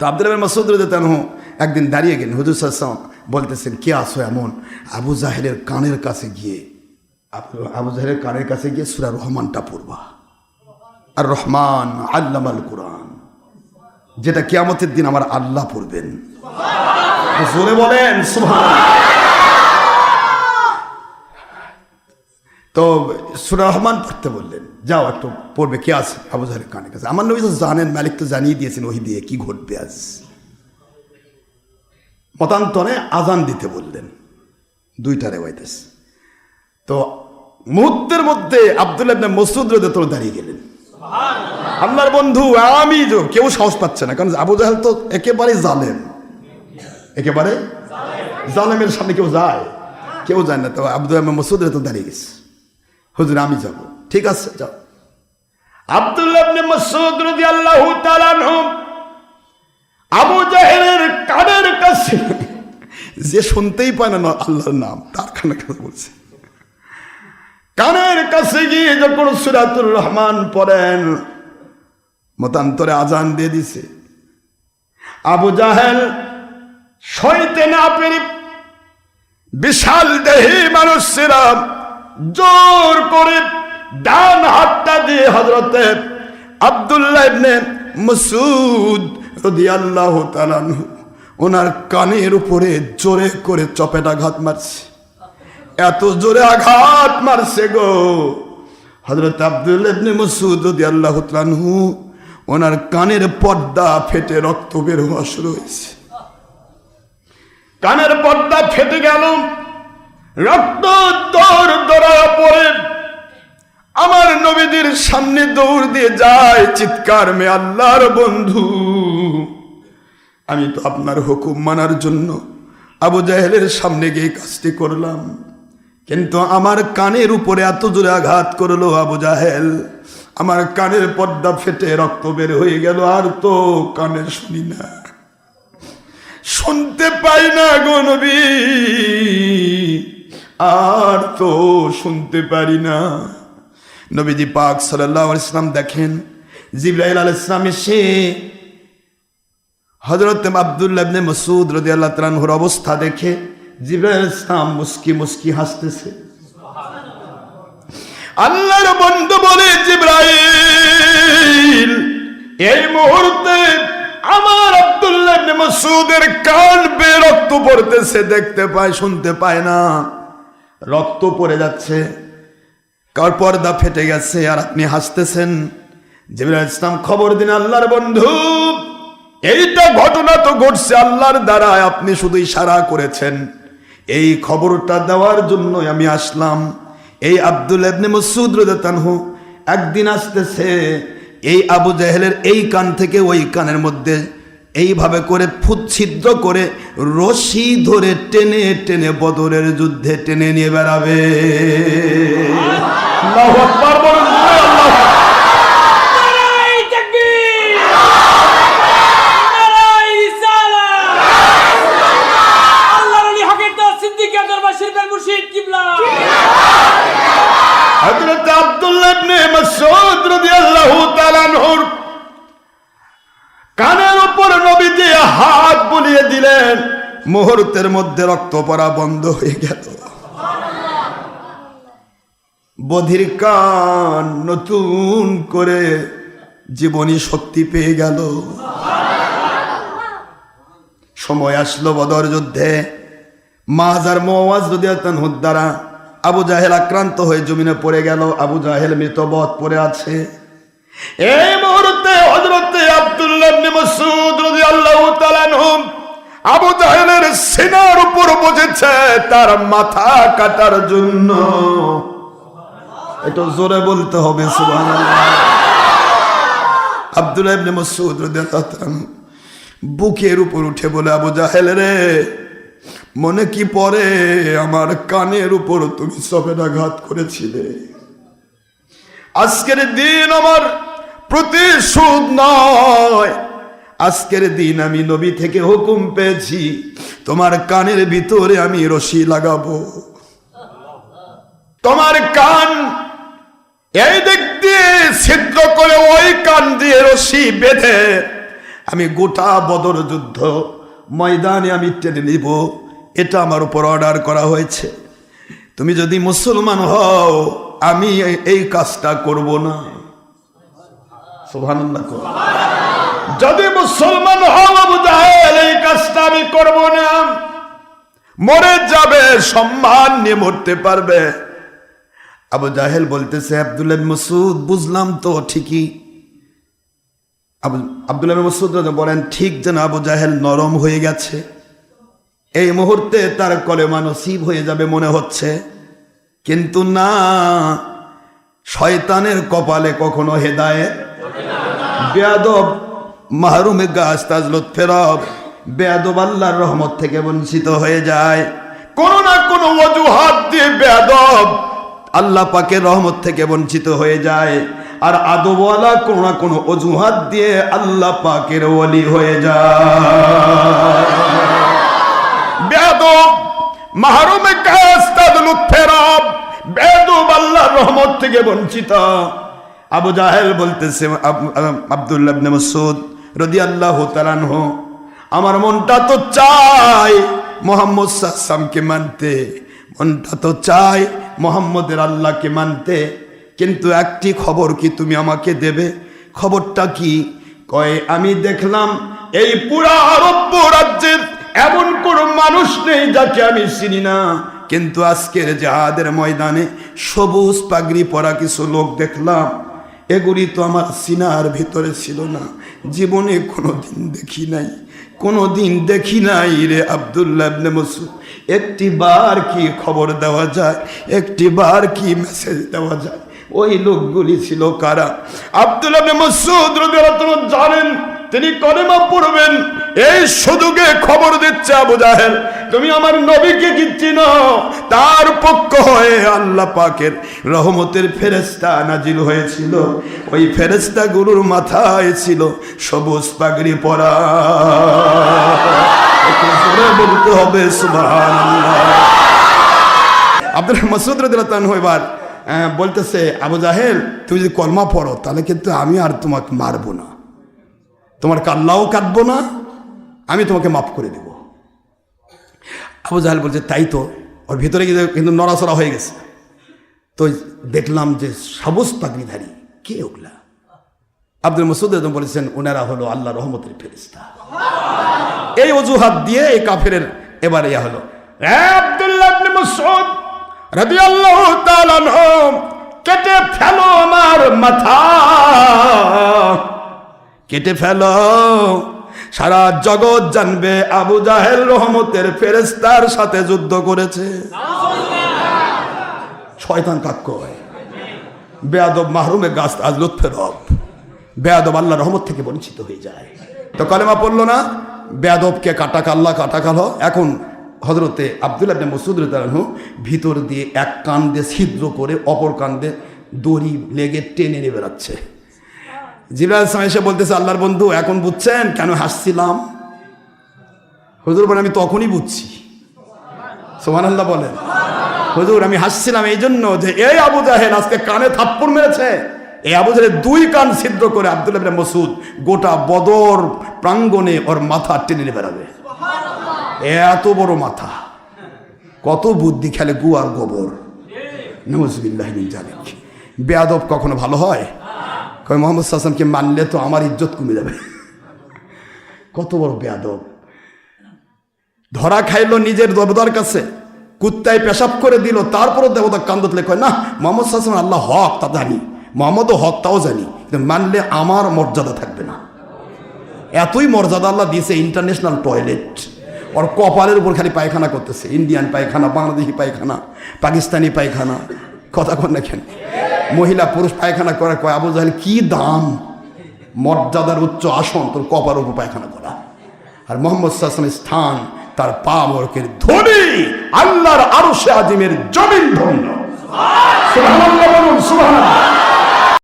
তো আব্দুল মাসুদ রাহু একদিন দাঁড়িয়ে গেলেন, হুজুর সাহসাম বলতেছেন, কে আসো এমন? আবু জাহেরের কানের কাছে গিয়ে আবু- জাহেরের কানের কাছে গিয়ে সুরা রহমানটা পড়বা। আর রহমান আল্লামাল কোরআন, যেটা কেয়ামতের দিন আমার আল্লাহ পড়বেন। জোরে বলেন, সুবহানাল্লাহ। তো সুরা রহমান পড়তে বললেন। যাও একটু পড়বে কে আছে? আবু জাহেলের কানের কাছে। আমার নবী জানেন মালিক তো জানিয়ে দিয়েছেন ওহি দিয়ে কি ঘটবে আজ। মতান্তরে আজান দিতে বললেন। দুইটা রেওয়াইতেস তো মুহূর্তের মধ্যে আব্দুল ইবনে মসুদ রদে তোর দাঁড়িয়ে গেলেন। আল্লাহর বন্ধু আমি যে কেউ সাহস পাচ্ছে না কারণ আবু জাহেল তো একেবারে জালেম। একেবারে জালেমের সামনে কেউ যায়। কেউ যায় না। তো আব্দুল মসুদ তো দাঁড়িয়ে গেছে। হুজুর আমি যাব। ঠিক আছে যাও। মাসউদ রাদিয়াল্লাহু তাআলা আনহু আবু জাহেলের কানের কাছে যে শুনতেই পায় না আল্লাহর নাম তার কানের কাছে বলছে। কানের কাছে গিয়ে যখন সুরাতুর রহমান পড়েন মতান্তরে আজান দিয়ে দিছে। আবু জাহেল সইতে না পেরে বিশাল দেহি মানুষেরা জোর করে ডান হাতটা দিয়ে হজরতে আব্দুল্লাহ ইবনে মসুদ রাদিয়াল্লাহু তাআলা আনহু, ওনার কানের উপরে জোরে করে চপেটাঘাত মারছে। এত জোরে আঘাত মারছে গো। হজরত আব্দুল্লাহ ইবনে মসুদ রাদিয়াল্লাহু তাআলা আনহু, ওনার কানের পর্দা ফেটে রক্ত বের হওয়া শুরু হয়েছে। কানের পর্দা ফেটে গেল রক্ত দৌড় দৌড়া পড়ে। আমার নবীদের সামনে দৌড় দিয়ে যায় চিৎকার মে আল্লাহর বন্ধু, আমি তো আপনার হুকুম মানার জন্য আবু জাহেলের সামনে গিয়ে কাজটি করলাম। কিন্তু আমার কানের উপরে এত জোরে আঘাত করল আবু জাহেল। আমার কানের পর্দা ফেটে রক্ত বের হয়ে গেল, আর তো কানে শুনি না। শুনতে পাই না গো নবী আর তো শুনতে পারি না। নবীজি পাক সাল্লাহ ইসলাম দেখেন, জিব্রাইল আল ইসলাম এসে হজরত আবদুল্লাহ ইবনে মসুদ রদি আল্লাহ তালানহুর অবস্থা দেখে জিব্রাইল ইসলাম মুস্কি মুস্কি হাসতেছে। আল্লাহর বন্ধু বলে জিব্রাইল এই মুহূর্তে আমার আব্দুল্লাহ ইবনে মাসউদের কান বেয়ে রক্ত পড়তেছে, দেখতে পায়, শুনতে পায় না। রক্ত পড়ে যাচ্ছে। কার পর্দা ফেটে গেছে আর আপনি হাসতেছেন? জিবরাইল ইসলাম খবর দিন আল্লাহর বন্ধু। এইটা ঘটনা তো ঘটছে আল্লাহর দ্বারা আপনি শুধু ইশারা করেছেন। এই খবরটা দেওয়ার জন্য আমি আসলাম। এই আব্দুল ইবনে মাসউদ রাদিয়াল্লাহু একদিন আসতেছে, এই আবু জাহেলের এই কান থেকে ওই কানের মধ্যে এইভাবে করে ফুট ছিদ্র করে রশি ধরে টেনে টেনে বদরের যুদ্ধে টেনে নিয়ে বেড়াবে। আব্দুল্লাহ কানের নবী দিয়ে হাত বুলিয়ে দিলেন। মুহূর্তের মধ্যে রক্ত পড়া বন্ধ হয়ে গেল। বধির কান নতুন করে জীবনী শক্তি পেয়ে গেল। সময় আসলো বদর যুদ্ধে। মাজার মোয়াজ রদিয়াতানহুর দ্বারা আবু জাহেল আক্রান্ত হয়ে জমিনে পড়ে গেল। আবু জাহেল মৃতবধ পড়ে আছে। এই মুহূর্তে হযরতে আব্দুল্লাহ ইবনে মাসউদ রাদিয়াল্লাহু তাআলা আনহু আবু জাহেলের সিনার বসেছে তার মাথা কাটার জন্য। এটা জোরে বলতে হবে, সুবহানাল্লাহ। আব্দুল্লাহ ইবনে মাসউদ রাদিয়াল্লাহু তাআলা বুকের উপর উঠে বলে, আবু জাহেল রে, মনে কি পড়ে? আমার কানের উপর তুমি সবেদাঘাত করেছিলে। আজকের দিন আমার প্রতিশোধ নয়। আজকের দিন আমি নবী থেকে হুকুম পেয়েছি, তোমার কানের ভিতরে আমি রশি লাগাবো। তোমার কান এই দিক দিয়ে করে ওই কান দিয়ে রশি বেঁধে আমি গোটা বদর যুদ্ধ ময়দানে আমি টেনে নিব। এটা আমার উপর অর্ডার করা হয়েছে। তুমি যদি মুসলমান হও, আমি এই- কাজটা করব না। সুবহানাল্লাহ কর। যদি মুসলমান আমি করব না। মরে যাবে, সম্মান নিয়ে মরতে পারবে। আবু জাহেল বলতেছে আব্দুল্লাহ মসুদ বুঝলাম তো, ঠিকই। আবু আব্দুল্লাহ মসুদ বলেন, ঠিক যেন আবু জাহেল নরম হয়ে গেছে। এই মুহূর্তে তার কলেমা নসিব হয়ে যাবে মনে হচ্ছে। কিন্তু না, শয়তানের কপালে কখনো হেদায়েত, বেয়াদব মাহরুমে গাছ তাজলত ফেরব বেয়াদব আল্লাহর রহমত থেকে বঞ্চিত হয়ে যায়। কোন না কোন অজুহাত দিয়ে বেয়াদব আল্লাহ পাকের রহমত থেকে বঞ্চিত হয়ে যায়। আর আদবওয়ালা কোন না কোন অজুহাত দিয়ে আল্লাহ পাকের ওলি হয়ে যায়। বেয়াদব মাহরুমে গাছ তাজলত ফেরব বেয়াদব আল্লাহর রহমত থেকে বঞ্চিত। আবু জাহেল বলতেছে, আব- আব- আব্দুল্লাহ ইবনে তাআলা আনহু, আমার মনটা তো চাই মোহাম্মদ সাল্লামকে মানতে, মনটা তো চাই মোহাম্মদের আল্লাহকে মানতে, কিন্তু একটি খবর কি তুমি আমাকে দেবে? খবরটা কি? কয়, আমি দেখলাম এই পুরা আরব্য রাজ্যের এমন কোন মানুষ নেই যাকে আমি চিনি না। কিন্তু আজকের জাহাদের ময়দানে সবুজ পাগড়ি পরা কিছু লোক দেখলাম এগুলি তো আমার সিনার ভিতরে ছিল না। জীবনে কোনো দিন দেখি নাই। কোনো দিন দেখি নাই রে আবদুল্লাহ ইবনে মাসউদ। একটি বার কি খবর দেওয়া যায়, একটি বার কি মেসেজ দেওয়া যায়। ওই লোকগুলি ছিল কারা? আবদুল্লাবনে তাআলা জানেন, তিনি কলেমা পড়বেন এই সুযোগে খবর দিচ্ছে আবু জাহেল, তুমি আমার নবীকে কি চিনো? তার পক্ষ হয়ে আল্লাহ পাকের রহমতের ফেরেস্তা নাজিল হয়েছিল। ওই ফেরেস্তা গুরুর মাথায় ছিল সবুজ পাগড়ি পরা। বলতে হবে আব্দুল মাসুদ রাদিয়াল্লাহু এবার বলতেছে, আবু জাহেল, তুমি যদি কলমা পড়ো, তাহলে কিন্তু আমি আর তোমাকে মারবো না। তোমার কাল্লাও কাটবো না আমি তোমাকে মাফ করে দেব। আবু জাহেল বলছে, তাই তো, ওর ভিতরে কিন্তু নড়াচড়া হয়ে গেছে। তো দেখলাম যে সবুজ পাগড়িধারী, কে ওগুলা? আব্দুল মসুদ একদম বলেছেন, ওনারা হলো আল্লাহ রহমতের ফেরিস্তা এই অজুহাত দিয়ে এই কাফের এবার ইয়া হলো। কেটে ফেলো আমার মাথা। কেটে ফেলো সারা জগৎ জানবে আবু জাহেল রহমতের ফেরেস্তার সাথে যুদ্ধ করেছে। শয়তান হয় বেয়াদব মাহরুমে গাছ আজ লুৎফের রব। বেয়াদব আল্লাহ রহমত থেকে বঞ্চিত হয়ে যায়। তো কালেমা পড়ল না? বেয়াদবকে কাটা কাল্লা কাটা কালো এখন হজরতে আবদুল্লাহ মসুদ রাহু ভিতর দিয়ে এক কান দিয়ে ছিদ্র করে, অপর কান দিয়ে দড়ি লেগে টেনে নিয়ে বেড়াচ্ছে। জিবরাল ইসলাম এসে বলতেছে, আল্লাহর বন্ধু, এখন বুঝছেন? কেন হাসছিলাম? হুজুর বলে আমি তখনই বুঝছি। সোমান আল্লাহ বলেন। হুজুর, আমি হাসছিলাম এই জন্য যে এই আবু জাহেল আজকে কানে থাপ্পড় মেরেছে। এই আবু জাহেলের দুই কান ছিদ্র করে আব্দুল ইবনে মসুদ গোটা বদর প্রাঙ্গণে ওর মাথা টেনে বেড়াবে। এত বড় মাথা। কত বুদ্ধি খেলে গু আর গোবর। নজবিল্লাহ জালিক বেয়াদব কখনো ভালো হয়? কয়, মোহাম্মদ সাসনকে মানলে তো আমার ইজ্জত কমে যাবে। কত বড় বেয়াদব। ধরা খাইলো নিজের দেবতার কাছে, কুত্তায় পেশাব করে দিল, তারপরও দেবতা কান্দতলে কয়, না, মোহাম্মদ সাসন আল্লাহ হক তা জানি, মোহাম্মদও হক তাও জানি, কিন্তু মানলে আমার মর্যাদা থাকবে না। এতই মর্যাদা আল্লাহ দিয়েছে ইন্টারন্যাশনাল টয়লেট। ওর কপালের উপর খালি পায়খানা করতেছে, ইন্ডিয়ান পায়খানা, বাংলাদেশি পায়খানা, পাকিস্তানি পায়খানা। কথা কন না মহিলা, পুরুষ পায়খানা করে, কয়, আবু জাহেল, কি দাম? মর্যাদার উচ্চ আসন, তোর কপার উপর পায়খানা করা। আর মোহাম্মদ সাহসানের স্থান, তার পা মরকের ধনী আল্লাহর আরও সে আজিমের জমিন ধন্য। বলুন